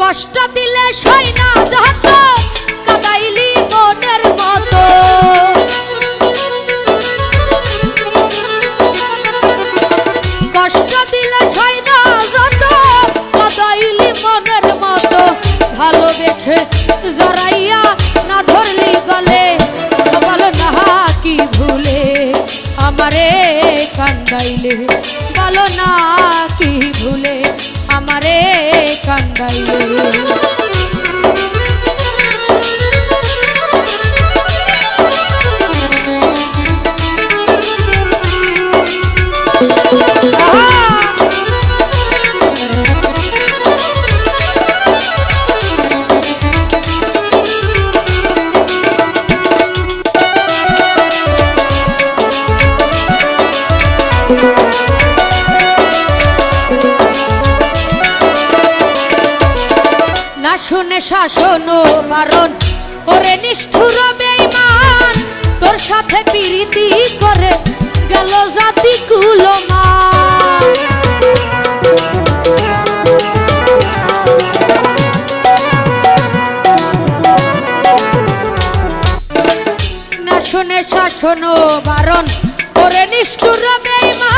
কষ্ট দিলে সই না যত কাদাইলি মনের মতো। কষ্ট দিলে সই না যত কাদাইলি মনের মতো। ভালোবেসে জড়াইয়া না ধরলি গলে বল না কি ভুলে? আমারে কান্দাইলে, বলো না কি ভুলে? আমারে কান্দাইলে। শাসন ও বারণ। ওরে নিষ্ঠুর বেঈমান, তোর সাথে প্রীতি করে গেল জাতি কুলমান। না শুনে শাসন বারণ, ওরে নিষ্ঠুর বেঈমান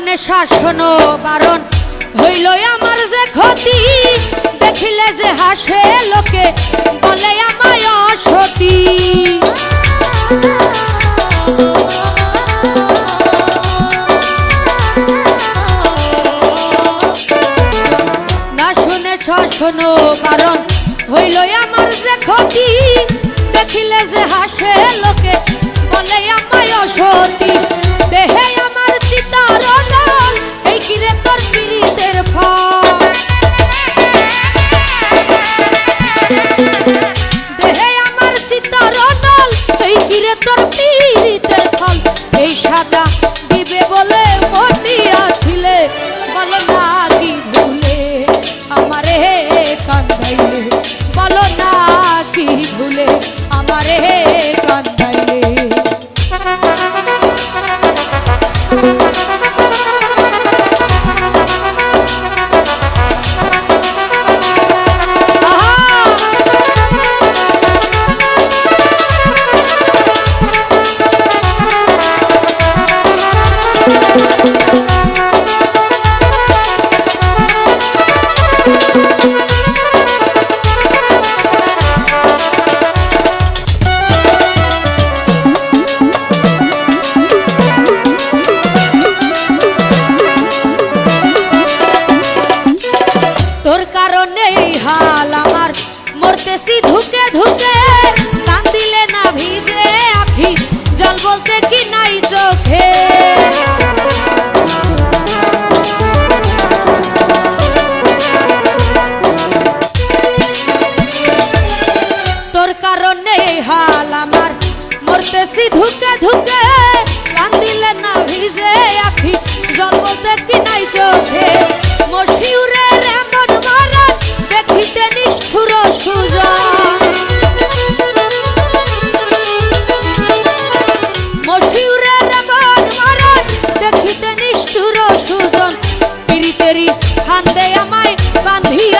শাসন ও বারণ হইল আমার যে ক্ষতি। দেখিলে যে হাসে লোকে, বলে আমায় অসতী। না শুনে শাসন বারণ হইল আমার যে ক্ষতি। দেখিলে যে হাসে লোকে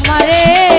আমারে